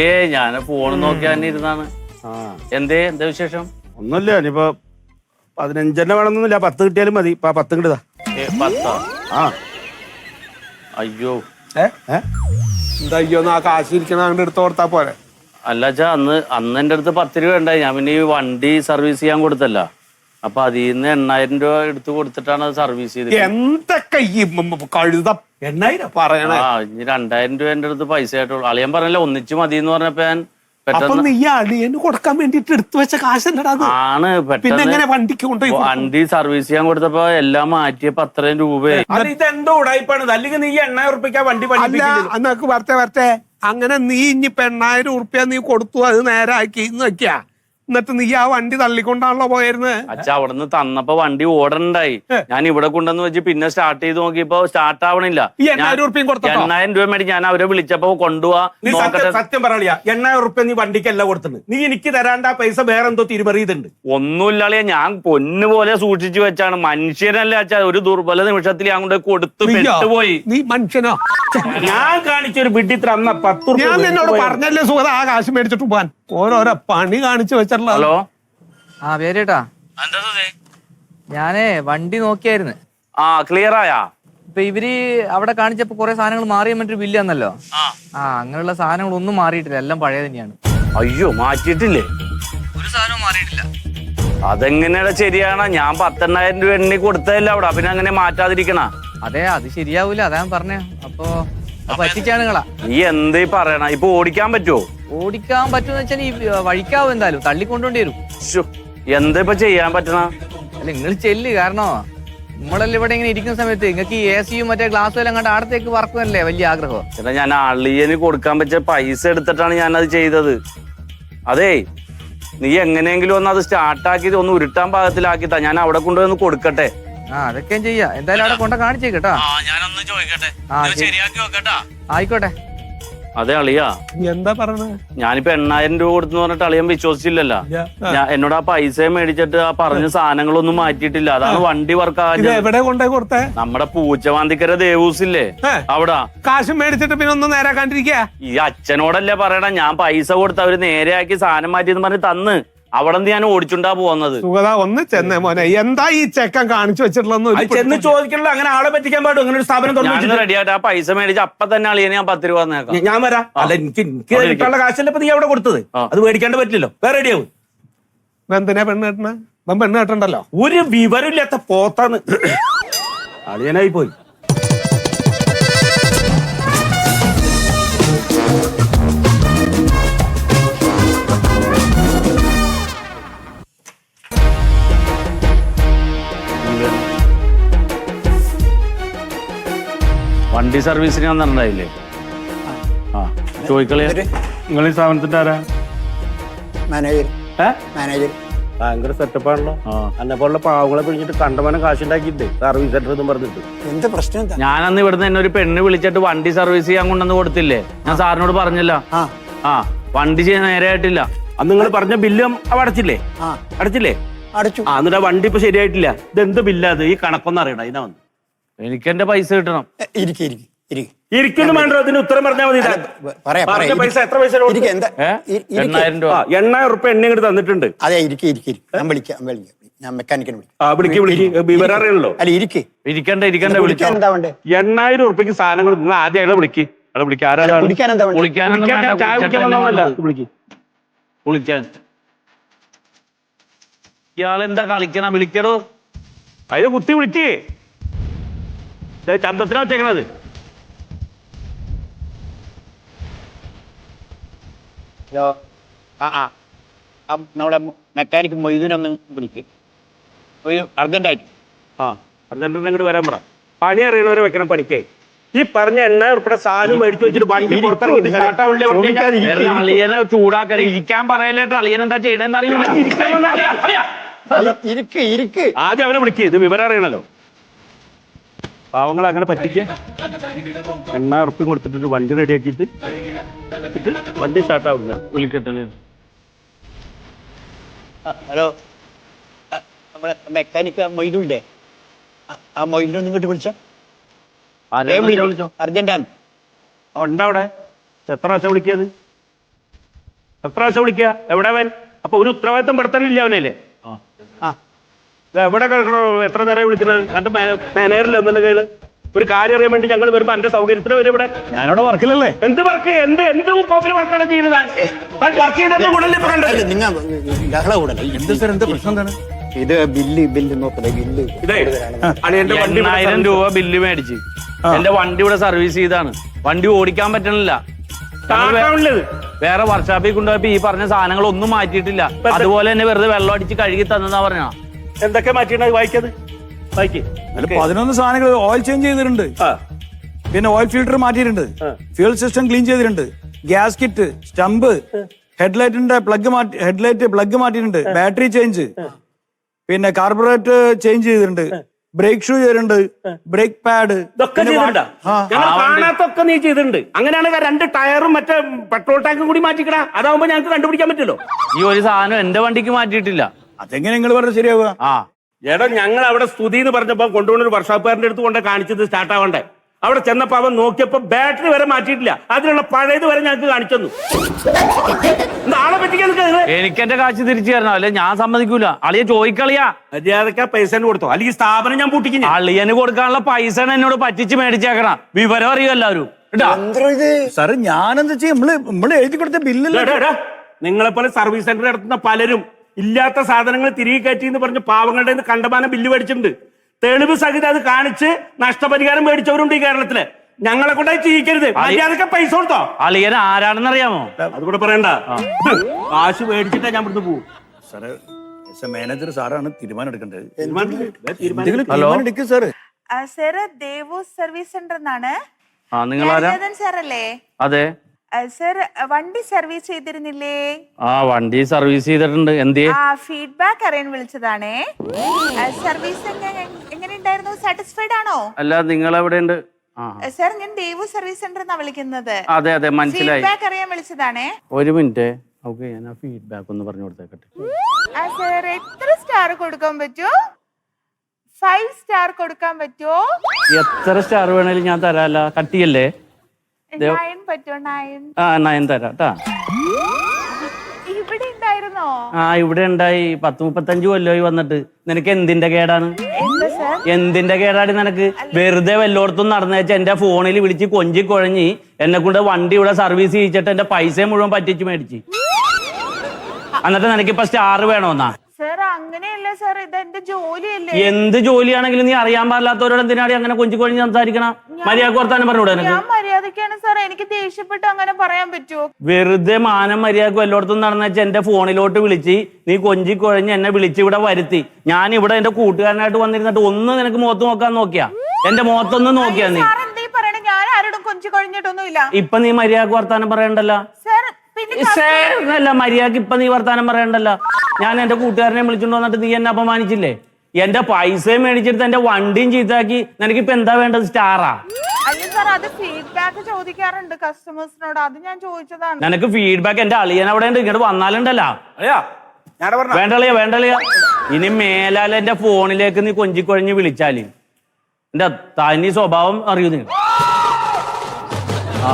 ഏ ഞാൻ ഫോൺ നോക്കി തന്നെ ഇരുന്നാണ്. ആ. എന്തേ എന്താ വിശേഷം? ഒന്നുമില്ല ഇനിയിപ്പോ പതിനഞ്ചെണ്ണ വേണമെന്നൊന്നുമില്ല പത്ത് കിട്ടിയാലും മതി. ഇപ്പൊ ആ പത്ത് കിട്ടുതാ ഏ പത്താ? ആ. അയ്യോ. ഏ? ഏ? എന്താ അയ്യോ ആ കാശ് ഇരിക്കണ അങ്ങോട്ട് എടുത്ത് കൊടുത്താ പോരെ. അല്ല അച്ഛാ അന്ന് അന്ന് എന്റെ അടുത്ത് പത്ത് രൂപ ഉണ്ടായി. ഞാൻ പിന്നെ ഈ വണ്ടി സർവീസ് ചെയ്യാൻ കൊടുത്തല്ല. അപ്പൊ അതിൽ നിന്ന് എണ്ണായിരം രൂപ എടുത്ത് കൊടുത്തിട്ടാണ് അത് സർവീസ് ചെയ്തത്. എന്തൊക്കെ ഈ കഴുത? എണ്ണായിരം പറയണേ. ആ ഇനി രണ്ടായിരം രൂപ എന്റെ അടുത്ത് പൈസ ആയിട്ടുള്ളൂ. അളിയൻ പറഞ്ഞല്ല ഒന്നിച്ച് മതി എന്ന് പറഞ്ഞപ്പോ ഞാൻ അപ്പൊ നീ അളിയന് കൊടുക്കാൻ വേണ്ടിട്ട് എടുത്തു വെച്ച കാശല്ലടാ അത്? ആണ് പിന്നെ എങ്ങനെ വണ്ടിക്ക് കൊണ്ടുപോയി വണ്ടി സർവീസ് ചെയ്യാൻ കൊടുത്തപ്പോ എല്ലാം മാറ്റിയപ്പോ അത്രയും രൂപയായി. അത് ഇതെന്തോ ഉടായ്പാണ് അല്ലെങ്കിൽ നീ എണ്ണായിരം ഉറുപ്പിക്കാ വണ്ടി വരട്ടെ വരട്ടെ. അങ്ങനെ നീ ഇനിയിപ്പൊ എണ്ണായിരം ഉറുപ്പ്യ നീ കൊടുത്തു അത് നേരാക്കി എന്ന് വെക്കാ എന്നിട്ട് നീ ആ വണ്ടി തള്ളിക്കൊണ്ടാണല്ലോ പോയിരുന്നത് അച്ഛ അവിടുന്ന് തന്നപ്പോ വണ്ടി ഓടണ്ടായി. ഞാൻ ഇവിടെ കൊണ്ടുവന്ന് വെച്ച് പിന്നെ സ്റ്റാർട്ട് ചെയ്ത് നോക്കിയപ്പോ സ്റ്റാർട്ട് ആവണില്ല. എണ്ണായിരം രൂപ മേടി ഞാൻ അവരെ വിളിച്ചപ്പോ കൊണ്ടുപോവാ സത്യം പറയാ എണ്ണായിരം റുപ്യ നീ വണ്ടിക്കല്ല കൊടുത്തത്. നീ എനിക്ക് തരാണ്ട ആ പൈസ വേറെ എന്തോ തിരിമറിയതുണ്ട് ഒന്നുമില്ലാളിയാ ഞാൻ പൊന്നു പോലെ സൂക്ഷിച്ചു വെച്ചാണ്. മനുഷ്യനല്ലേ അച്ഛാ ഒരു ദുർബല നിമിഷത്തിൽ ഞാൻ കൊണ്ട് കൊടുത്തു പോയി പെട്ടുപോയി. നീ മനുഷ്യനോ? ഞാൻ കാണിച്ചൊരു വിഡിത്ര അന്ന പത്ത് ഞാൻ നിന്നോട്. പറഞ്ഞല്ലേ സുഖത ആ കാശ് മേടിച്ചിട്ട് പോവാൻ? ഓരോരോ പണി കാണിച്ചു വെച്ചിട്ടുള്ള ഹലോ? ആ പേരേട്ടാ. ഞാനേ വണ്ടി നോക്കിയായിരുന്നു. ആ ക്ലിയർ ആയാ? ഇപ്പൊ ഇവർ അവിടെ കാണിച്ചപ്പോ കുറെ സാധനങ്ങൾ മാറിയാൻ മറ്റൊരു ബില്ല് തന്നല്ലോ ആ. ആ അങ്ങനെയുള്ള സാധനങ്ങൾ ഒന്നും മാറിയിട്ടില്ല. എല്ലാം പഴയ തന്നെയാണ്. അയ്യോ മാറ്റിയിട്ടില്ലേ? ഒരു സാധനവും മാറിയിട്ടില്ല. അതെങ്ങനെയാണ് ശരിയാണ്? ഞാൻ പത്തെണ്ണായിരം രൂപ എണ്ണി കൊടുത്തതല്ല അവിടെ. പിന്നെ അങ്ങനെ മാറ്റാതിരിക്കണ? അതെ അത് ശരിയാവൂല. അതാ പറഞ്ഞേ. അപ്പൊ നീ എന്തേ പറയണ? ഇപ്പൊ ഓടിക്കാൻ പറ്റുമോ ഓടിക്കാൻ പറ്റുമെന്ന് വെച്ചാൽ ഈ വഴിക്കാവും എന്തായാലും തള്ളിക്കൊണ്ടോണ്ടി വരും. എന്താ ഇപ്പൊ ചെയ്യാൻ പറ്റണ? അല്ല നിങ്ങൾ ചെല്ല് കാരണം നമ്മളെല്ലാം ഇവിടെ ഇങ്ങനെ ഇരിക്കുന്ന സമയത്ത് നിങ്ങൾക്ക് ഈ എ സിയും മറ്റേ ഗ്ലാസ്സും എല്ലാം കണ്ട് അടുത്തേക്ക് വർക്കുമല്ലേ വലിയ ആഗ്രഹം? ചേട്ടാ ഞാൻ അളിയന് കൊടുക്കാൻ പറ്റിയ പൈസ എടുത്തിട്ടാണ് ഞാൻ അത് ചെയ്തത്. അതേ നീ എങ്ങനെയെങ്കിലും ഒന്ന് അത് സ്റ്റാർട്ടാക്കി ഒന്ന് ഉരുട്ടാൻ പാകത്തിലാക്കിത്താ ഞാൻ അവിടെ കൊണ്ടുവന്ന് കൊടുക്കട്ടെ. ആ അതൊക്കെ ചെയ്യാം. എന്തായാലും അവിടെ കൊണ്ട കാണിച്ചേക്കട്ടാ ഞാനൊന്ന് ചോദിക്കട്ടെ. ശരിയാക്കി നോക്കട്ടാ ആയിക്കോട്ടെ. അതെ അളിയാ. എന്താ പറയണത് ഞാനിപ്പോ എണ്ണായിരം രൂപ കൊടുത്തു പറഞ്ഞിട്ട് അളിയൻ വിശ്വസിച്ചില്ലല്ലോ. ഞാൻ എന്നോട് ആ പൈസ മേടിച്ചിട്ട് ആ പറഞ്ഞ സാധനങ്ങളൊന്നും മാറ്റിയിട്ടില്ല. അതാണ് വണ്ടി വർക്ക് എവിടെ കൊണ്ടേ കൊടുത്തേ? നമ്മുടെ പൂച്ചവാന്തിക്കര ദേവൂസില്ലേ? അവിടാ. കാശ് മേടിച്ചിട്ട് പിന്നെ ഒന്നും നേരാക്കാണ്ടിരിക്കുക ഈ അച്ഛനോടല്ലേ പറയണ? ഞാൻ പൈസ കൊടുത്ത് അവർ നേരെയാക്കി സാധനം മാറ്റിയെന്ന് പറഞ്ഞ് തന്ന്. അവിടെ നിന്ന് ഞാൻ ഓടിച്ചുണ്ടാ പോകുന്നത് സുഗത ഒന്ന് ചെന്നേ മോനെ എന്താ ഈ ചെക്കൻ കാണിച്ചു അത് ചെന്ന് ചോദിക്കണല്ലോ അങ്ങനെ ആളെ പറ്റിക്കാൻ പാടും അങ്ങനെ ഒരു സ്ഥാപനം തുടങ്ങി ഞാൻ വെച്ചിട്ട്. ആ പൈസ മേടിച്ച് അപ്പൊ തന്നെ അളിയനെ ഞാൻ പത്ത് രൂപ ഞാൻ- വരാം. അല്ല എനിക്ക് എനിക്ക് കിട്ടാനുള്ള കാശല്ലേ നീ അവിടെ കൊടുത്തത്. അത് മേടിക്കാണ്ട് പറ്റില്ലല്ലോ. വേറെ റെഡിയാവും എന്തിനാ പെണ്ണ് കെട്ടണ? പെണ്ണ് കെട്ടണ്ടല്ലോ. ഒരു വിവരമില്ലാത്ത പോത്താന്ന്. അളിയനായി പോയി വണ്ടി സർവീസിന് വന്നിട്ടുണ്ടായില്ലേ ആ ചോദിക്കളെ. നിങ്ങൾ ഈ സ്ഥാപനത്തിന്റെ ആരാ? മാനേജർ? മാനേജർ. ഭയങ്കര സെറ്റപ്പാണല്ലോ എന്നെ പോലുള്ള പാവങ്ങളെ പിടിച്ചിട്ട് കണ്ടമാനം കാശുണ്ടാക്കിയിട്ടേ സർവീസ് സെന്റർ എന്നും പറഞ്ഞിട്ട്. എന്ത് പ്രശ്നം ഞാനന്ന് ഇവിടുന്ന് എന്നെ ഒരു പെണ്ണ് വിളിച്ചിട്ട് വണ്ടി സർവീസ് ചെയ്യാൻ കൊണ്ടുവന്ന് കൊടുത്തില്ലേ? ഞാൻ സാറിനോട് പറഞ്ഞില്ല. ആ. ആ വണ്ടി ചെയ്യാൻ നേരെയായിട്ടില്ല അന്ന് നിങ്ങൾ പറഞ്ഞ ബില്ലും അവ അടച്ചില്ലേ? ആ. അടച്ചില്ലേ? അടച്ചു. ആ എന്നിട്ട് വണ്ടി ഇപ്പൊ ശരിയായിട്ടില്ല. ഇത് എന്ത് ബില്ലാ അത് ഈ കണക്കൊന്നും അറിയണം ഇതിനാ വന്ന് എനിക്ക് എന്റെ പൈസ കിട്ടണം. ഇരിക്ക് ഇരിക്ക് ഇരിക്ക്. ഇരിക്കുന്നു വേണ്ടോ അതിന് ഉത്തരം പറഞ്ഞാൽ മതി ഇതാ. വ- പറയാം പറഞ്ഞ പറയാം. പൈസ എത്ര പൈസ ഇരിക്ക് എന്താ ഏ? ഇരി- ഇരിക്ക്. എണ്ണായിരം രൂപ. എണ്ണായിരം ഉറുപ്പ എണ്ണ ഇങ്ങോട്ട് തന്നിട്ടുണ്ട്. അതെ ഇരിക്ക് ഇരിക്ക് ഇരിക്ക്. ഞാൻ വിളിക്കാം വിളിക്കാം. ഞാൻ മെക്കാനിക്കിനെ വിളിക്കാം. ആ വിളിക്ക് വിളിക്ക്. വിവരം അറിയണല്ലോ. അല്ല ഇരിക്ക്. ഇരിക്കണ്ട ഇരിക്കണ്ട വിളിച്ചോ കുടിക്കാൻ എന്താ വേണ്ടേ? എണ്ണായിരം ഉറുപ്പിക്ക് സാധനങ്ങൾ നിങ്ങൾ ആദ്യം അയാളെ വിളിക്ക്. അയാളെ വിളിക്ക്. ആരാ കുടിക്കാൻ എന്താ വേണ്ടേ? വിളിക്കാനൊന്നും വിളിക്കാൻ വേണ്ട, ചായ കുടിക്കാൻ കുടിച്ചിട്ടല്ലേ വന്നതല്ല. വന്നത്. വിളിക്ക്. വിളിക്കാൻ ഇയാളെന്താ കളിക്കണ? വിളിക്കടോ. അതിന് കുത്തി വിളിക്ക്. ചന്തത്തിനാ വെച്ചേക്കണത്. ഹലോ. ആ ആ. നമ്മുടെ മെക്കാനിക് മൊയ്തീനൊന്ന് വിളിക്ക്. ഒരു അർജന്റായിട്ട്. ആ ഇങ്ങോട്ട് വരാൻ പറ. പണി അറിയണവരെ വെക്കണം പണിക്കേ. ഈ പറഞ്ഞ എണ്ണ ഉൾപ്പെടെ സാധനം മേടിച്ചു വെച്ചിട്ട് വണ്ടി അളിയനെ ചൂടാക്കാൻ ഇരിക്കാൻ പറയലേട്ട് അളിയൻ എന്താ ചെയ്യണെന്ന് അറിയില്ല. ഇരിക്ക് ഇരിക്ക്. ആദ്യം അവനെ വിളിക്കേ. ഇത് വിവരം അറിയണല്ലോ. പാവങ്ങൾ അങ്ങനെ പറ്റിക്ക്. എണ്ണ ഉറപ്പും കൊടുത്തിട്ട് വണ്ടി റെഡിയാക്കിയിട്ട് വണ്ടി സ്റ്റാർട്ടാവില്ല വിളിക്കട്ടെ. ആ, ഹലോ. നമ്മളെ മെക്കാനിക് മൊയ്തുണ്ടേ ആ മൊയ്തീനൊന്ന് ഇങ്ങോട്ട് വിളിച്ചോ. അർജന്റാണ്. ഉണ്ടവിടെ എത്ര പ്രാവശ്യം വിളിക്കത് എത്ര പ്രാവശ്യം വിളിക്കുക? എവിടെ അവൻ? അപ്പൊ ഒരു ഉത്തരവാദിത്തം പെടുത്താനില്ല അവനല്ലേ? ആ. എവിടെ കിടക്കണോ എത്ര നേരം വിളിക്കുന്നത് എന്റെ മാനേജറിൽ എന്നുള്ള കയ്യിൽ ഒരു കാര്യം അറിയാൻ വേണ്ടി ഞങ്ങൾ വരുമ്പോ എന്റെ സൗകര്യത്തിന് വരും ഇവിടെ. ഞാനവിടെ വർക്കില്ലല്ലേ എന്ത് വർക്ക് എന്ത് എന്ത് കോപ്പിൽ വർക്കാണ് ചെയ്യുന്നത്. ഇത് ബില്ല് ബില്ല് നോക്കല്ലേ ബില്ല്. എണ്ണായിരം രൂപ ബില്ല് മേടിച്ച്. എന്റെ വണ്ടി ഇവിടെ സർവീസ് ചെയ്താണ്. വണ്ടി ഓടിക്കാൻ പറ്റണില്ല. വേറെ വർക്ക്ഷോപ്പിൽ കൊണ്ടുപോയപ്പോ ഈ പറഞ്ഞ സാധനങ്ങൾ ഒന്നും മാറ്റിയിട്ടില്ല അതുപോലെ തന്നെ വെറുതെ വെള്ളം അടിച്ച് കഴുകി തന്നെന്നാ പറഞ്ഞ എന്തൊക്കെ മാറ്റിയിട്ട് വായിക്കത്? വായിക്ക്. പതിനൊന്ന് സാധനങ്ങൾ ഓയിൽ ചേഞ്ച് ചെയ്തിട്ടുണ്ട്. ആ. പിന്നെ ഓയിൽ ഫിൽട്ടർ മാറ്റിയിട്ടുണ്ട്. ഫ്യൂൽ സിസ്റ്റം ക്ലീൻ ചെയ്തിട്ടുണ്ട്. ഗ്യാസ് കിറ്റ് സ്റ്റംപ് ഹെഡ്ലൈറ്റിന്റെ പ്ലഗ് മാറ്റി ഹെഡ്ലൈറ്റ് പ്ലഗ് മാറ്റിയിട്ടുണ്ട്. ബാറ്ററി ചേഞ്ച് പിന്നെ കാർബറേറ്റ് ചേഞ്ച് ചെയ്തിട്ടുണ്ട്. ബ്രേക്ക് ഷൂ ചെയ്തിട്ടുണ്ട്. ബ്രേക്ക് പാഡ് ഇതൊക്കെ ചെയ്തിട്ടുണ്ടാ? ഞങ്ങൾ ആ കാണാത്തൊക്കെ നീ ചെയ്തിട്ടുണ്ട്. അങ്ങനെയാണെങ്കിൽ രണ്ട് ടയറും മറ്റേ പെട്രോൾ ടാങ്കും കൂടി മാറ്റിക്കടാ അതാവുമ്പോ ഞങ്ങൾക്ക് കണ്ടുപിടിക്കാൻ പറ്റുമല്ലോ. ഈ ഒരു സാധനം എന്റെ വണ്ടിക്ക് മാറ്റിയിട്ടില്ല. അതെങ്ങനെ നിങ്ങൾ പറഞ്ഞത് ശരിയാവുക? ആ. എടാ ഞങ്ങൾ അവിടെ സ്തുതി എന്ന് പറഞ്ഞപ്പോ കൊണ്ടുപോകുന്ന ഒരു വർഷാപ്പുകാരന്റെ അടുത്ത് കൊണ്ട് കാണിച്ചത് സ്റ്റാർട്ട് ആവണ്ടേ അവിടെ ചെന്നപ്പോ അവൻ നോക്കിയപ്പോ ബാറ്ററി വരെ മാറ്റിയിട്ടില്ല. അതിനുള്ള പഴയത് വരെ ഞങ്ങൾക്ക് കാണിച്ചു തന്നു. നാളെ പറ്റിക്കാൻ എനിക്ക് എന്റെ കാശ് തിരിച്ചു തരണം? അല്ലെ ഞാൻ സമ്മതിക്കൂല. അളിയെ ചോദിക്കളിയാ. മര്യാദക്ക പൈസ കൊടുത്തോ. അല്ലെങ്കിൽ സ്ഥാപനം ഞാൻ പൂട്ടിക്കുന്നു. അളിയന് കൊടുക്കാനുള്ള പൈസ എന്നോട് പറ്റിച്ച് മേടിച്ചേക്കണം. വിവരം അറിയും എല്ലാവരും? സാറ് ഞാനെന്താ ചെയ്യും? നമ്മൾ നമ്മൾ എഴുതി കൊടുത്ത ബില്ലല്ലേ? നിങ്ങളെ പോലെ സർവീസ് സെന്റർ നടത്തുന്ന പലരും ഇല്ലാത്ത സാധനങ്ങൾ തിരികെ കയറ്റി എന്ന് പറഞ്ഞ് പാവങ്ങളുടെ കണ്ടമാനം ബില്ല് മേടിച്ചിട്ടുണ്ട്. തെളിവ് സഹിതം അത് കാണിച്ച് നഷ്ടപരിഹാരം മേടിച്ചവരുണ്ട് ഈ കേരളത്തിൽ. ഞങ്ങളെ കൊണ്ടായി ചെയ്യിക്കരുത് അതൊക്കെ പൈസ കൊടുത്തോ? അളിയൻ ആരാണെന്നറിയാമോ? അതുകൂടെ പറയണ്ട. കാശ് മേടിച്ചിട്ടാ ഞാൻ ഇവിടുന്ന് പോകും സാറേ മാനേജർ സാറാണ് തീരുമാനം എടുക്കേണ്ടത്. ഹലോ? എടുക്കും. Sir. Sir Devu service centre എന്നാണ് ആ നിങ്ങൾ സാറല്ലേ? അതെ. സാർ വണ്ടി സർവീസ് ചെയ്തിരുന്നില്ലേ? ആ വണ്ടി സർവീസ് ചെയ്തിട്ടുണ്ട്. എന്തേ ആ ഫീഡ്ബാക്ക് അറിയാൻ വിളിച്ചതാണേ. സർവീസ് എങ്ങനെ ഉണ്ടായിരുന്നു സാറ്റിസ്ഫൈഡ് ആണോ? അല്ല നിങ്ങൾ എവിടെ ഉണ്ട് സാർ ഞാൻ ദേവു സർവീസ് സെന്റർ എന്നാ വിളിക്കുന്നത്. അതെ അതെ മനസ്സിലായി. ഫീഡ്ബാക്ക് അറിയാൻ വിളിച്ചതാണേ. ഒരു മിനിറ്റ്. ഓക്കെ ഞാൻ ആ ഫീഡ്ബാക്ക് ഒന്ന് പറഞ്ഞു കൊടുത്തേക്കട്ടെ. ആ സർ എത്ര സ്റ്റാർ കൊടുക്കാൻ പറ്റുമോ ഫൈവ് സ്റ്റാർ കൊടുക്കാൻ പറ്റുമോ എത്ര സ്റ്റാർ വേണേലും ഞാൻ തരാല്ല കട്ടിയല്ലേ? നയൻ പറ്റുമോ നയൻ ആ നയൻ തരാം കേട്ടാ ഇവിടെ ഉണ്ടായിരുന്നോ? ആ ഇവിടെ ഉണ്ടായി. പത്ത് മുപ്പത്തഞ്ച് കൊല്ലമായി വന്നിട്ട്. നിനക്ക് എന്തിന്റെ കേടാണ്? എന്താ സാർ? എന്തിന്റെ കേടാടി നിനക്ക്? വെറുതെ വല്ലോടത്തും നടന്നേച്ച് എന്റെ ഫോണിൽ വിളിച്ച് കൊഞ്ചി കുഴഞ്ഞി എന്നെ കൊണ്ട് വണ്ടി ഇവിടെ സർവീസ് ചെയ്യിച്ചിട്ട് എന്റെ പൈസ മുഴുവൻ പറ്റിച്ച് മേടിച്ച്. എന്നിട്ട് നിനക്കിപ്പോ സ്റ്റാർ വേണോന്നാ? അങ്ങനെയല്ല സാർ ഇത് എന്റെ ജോലിയല്ലേ? എന്ത് ജോലിയാണെങ്കിലും നീ അറിയാൻ പാടില്ലാത്തവരോട് എന്തിനാടി അങ്ങനെ കൊഞ്ചി കൊഴിഞ്ഞ് സംസാരിക്കണം? മര്യാദ വർത്താനം പറഞ്ഞൂടെ ഞാൻ മര്യാദക്കാണ് സാർ എനിക്ക് ദേഷ്യപ്പെട്ട് അങ്ങനെ പറയാൻ പറ്റുമോ? വെറുതെ മാനം മര്യാദയ്ക്ക് എല്ലായിടത്തും നടന്നേച്ച് എന്റെ ഫോണിലോട്ട് വിളിച്ച് നീ കൊഞ്ചി കുഴഞ്ഞ് എന്നെ വിളിച്ച് ഇവിടെ വരുത്തി. ഞാൻ ഇവിടെ എന്റെ കൂട്ടുകാരനായിട്ട് വന്നിരുന്നിട്ട് ഒന്ന് നിനക്ക് മുഖത്ത് നോക്കാൻ നോക്കിയാ? എന്റെ മുഖത്തൊന്ന് നോക്കിയാ നീ? സാർ എന്തേ പറയണേ? ഞാൻ ആരോടും കൊഞ്ചു കഴിഞ്ഞിട്ടൊന്നുമില്ല. ഇപ്പൊ നീ മര്യാദയ്ക്ക് വർത്താനം പറയണ്ടല്ലോ? സാർ പിന്നെ മര്യാദയ്ക്ക് ഇപ്പൊ നീ വർത്താനം പറയണ്ടല്ലോ? ഞാൻ എന്റെ കൂട്ടുകാരനെ വിളിച്ചോണ്ട് വന്നിട്ട് നീ എന്നെ അപമാനിച്ചില്ലേ? എന്റെ പൈസയും മേടിച്ചെടുത്ത് എന്റെ വണ്ടിയും ചീത്താക്കി നിനക്കിപ്പോ എന്താ വേണ്ടത് സ്റ്റാറാ? അല്ല സാർ അത് ഫീഡ്ബാക്ക് ചോദിക്കാറുണ്ട് കസ്റ്റമേഴ്സിനോട് അത് ഞാൻ ചോദിച്ചതാണ്. നിനക്ക് ഫീഡ്ബാക്ക് എന്റെ അളിയൻ അവിടെ ഉണ്ട് ഇങ്ങോട്ട് വന്നാലുണ്ടല്ലോ വേണ്ടളിയ വേണ്ടളിയ ഇനി മേലാൽ എന്റെ ഫോണിലേക്ക് നീ കൊഞ്ചിക്കൊഴഞ്ഞ് വിളിച്ചാൽ എന്റെ തനി സ്വഭാവം അറിയൂ നീ ആ.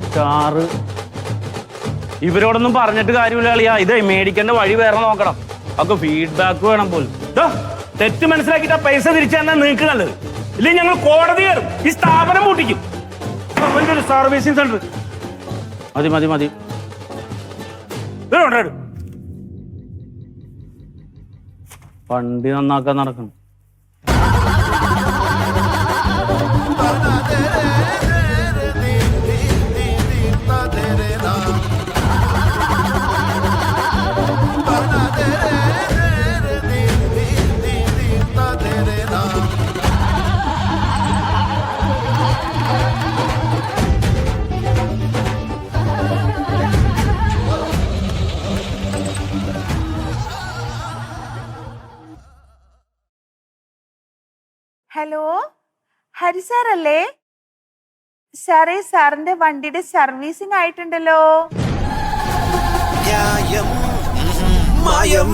സ്റ്റാറ് ഇവരോടൊന്നും പറഞ്ഞിട്ട് കാര്യമില്ല കളിയാ. ഇതേ മേടിക്കേണ്ട വഴി വേറെ നോക്കണം. അപ്പൊ ഫീഡ്ബാക്ക് വേണം പോലും. തെറ്റ് മനസ്സിലാക്കിയിട്ട് പൈസ തിരിച്ചു തന്നെ നിങ്ങൾക്ക് നല്ലത്. ഇല്ലെങ്കിൽ ഞങ്ങൾ കോടതി കയറും. ഈ സ്ഥാപനം പൂട്ടിക്കും. അവന്റെ ഒരു സർവീസിംഗ് സെന്റർ മതി മതി മതി. വണ്ടി നന്നാക്കാൻ നടക്കണം. ഹലോ? ഹരി സാറല്ലേ സാറേ സാറിന്റെ വണ്ടിയുടെ സർവീസിംഗ് ആയിട്ടുണ്ടല്ലോ. മായം.